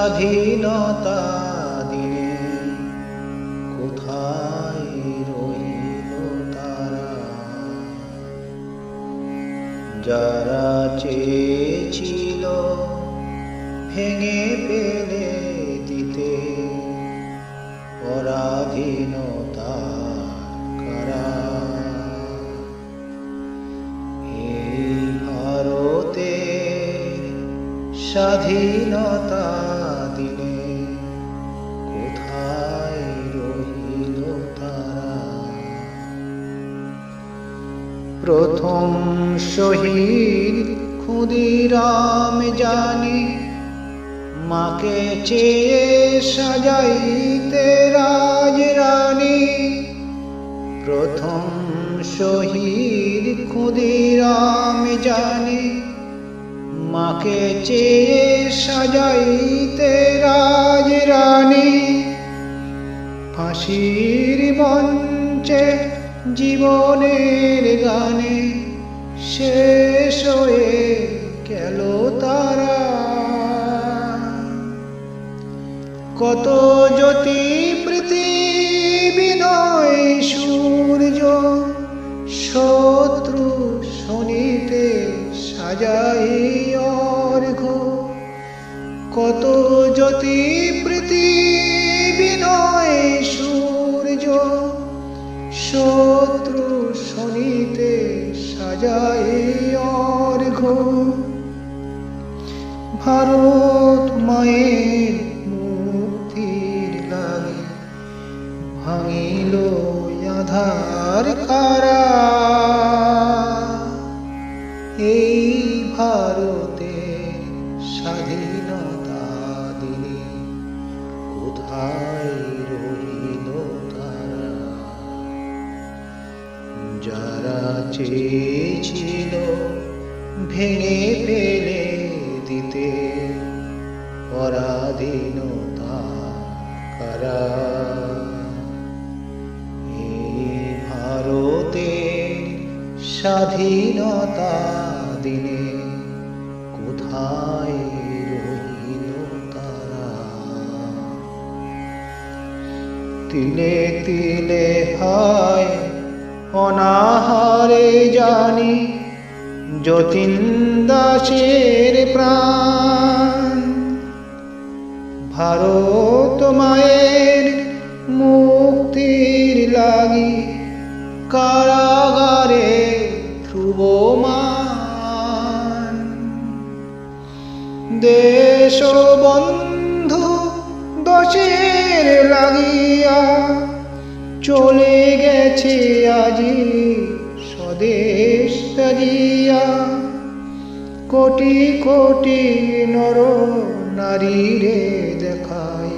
স্বাধীনতা দিনে কোথায় রইল তারা? যারা চেয়েছিল ভেঙে পেলে দিতে পরাধীনতা স্বাধীনতা দিনে প্রথম শহীদ ক্ষুদিরাম জানি, মাকে চেয়ে সাজাইতে রাজ রানী। প্রথম শহীদ ক্ষুদিরাম জানি, মাকে চেয়ে সাজাইতে জীবনের গানে শেষ হয়ে গেল তারা। কত জ্যোতি পৃথিবী নয় সূর্য শত্রু শনিতে সাজাই অর্ঘ কত জ্যোতি পৃথিবী ভারত মায়ের মুক্তির লাগে ভাঙিল আধার কারা। এই ভারতের স্বাধীনতা দিনে কোথায় রইল তারা? যারা চেয়েছিল ভেঙে ফেলে দিতে পরাধীনতা কারা। এই ভারতে স্বাধীনতা দিনে কোথায় রইল তারা? তিলে তিলে হয় অনাহারে জানি যতীন দাসের প্রাণ। ভারত মায়ের মুক্তির লাগি কারাগারে ধ্রুবমান। দেশ বন্ধু দশের লাগিয়া চলে গেছে আজি স্বদেশ। ত্যাগিয়া কোটি কোটি নর নারীরে দেখায়।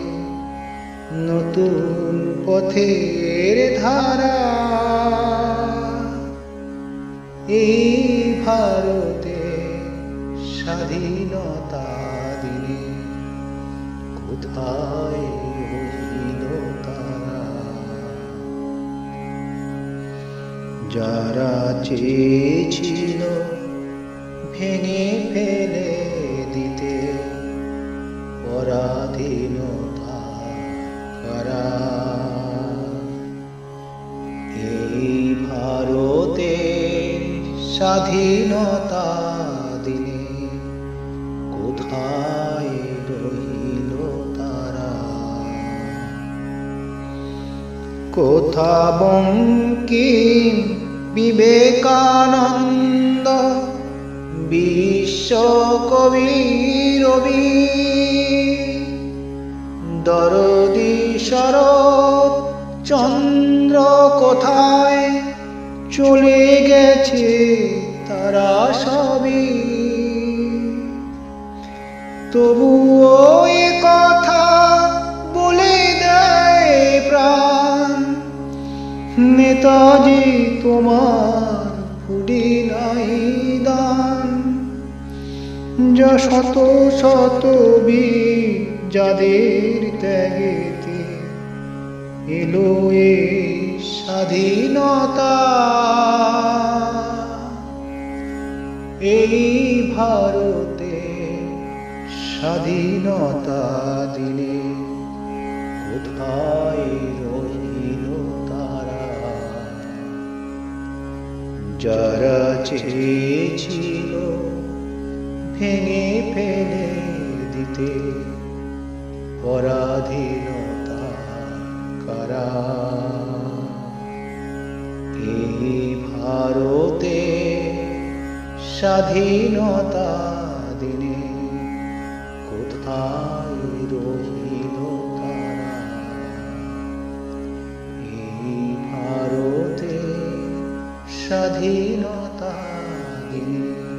নতুন পথের ধারা। এই ভারতে স্বাধীনতা দিনে কোথায় যারা চেয়েছিল ভেঙে ফেলে দিতে পরাধীনতা করা। এই ভারতে স্বাধীনতা দিনে কোথায় রইল? কোথা বঙ্কিম বিবেকানন্দ বিশ্বকবি রবি। দরদি শরৎ চন্দ্র কোথায়? চলে গেছে তারা সবই। তবুও নেতাজি তোমার ফুডি নাই দান। যা শত শত যাদের ত্যাগেতে এলো এই স্বাধীনতা। এই ভারতে স্বাধীনতা দিনে কোথায় যারা চেয়েছিল ভেঙে ফেলে দিতে। পরাধীনতা কারা? এই ভারতে স্বাধীনতা দিনে কোথায় রহিল? স্বাধীনতা দিনে।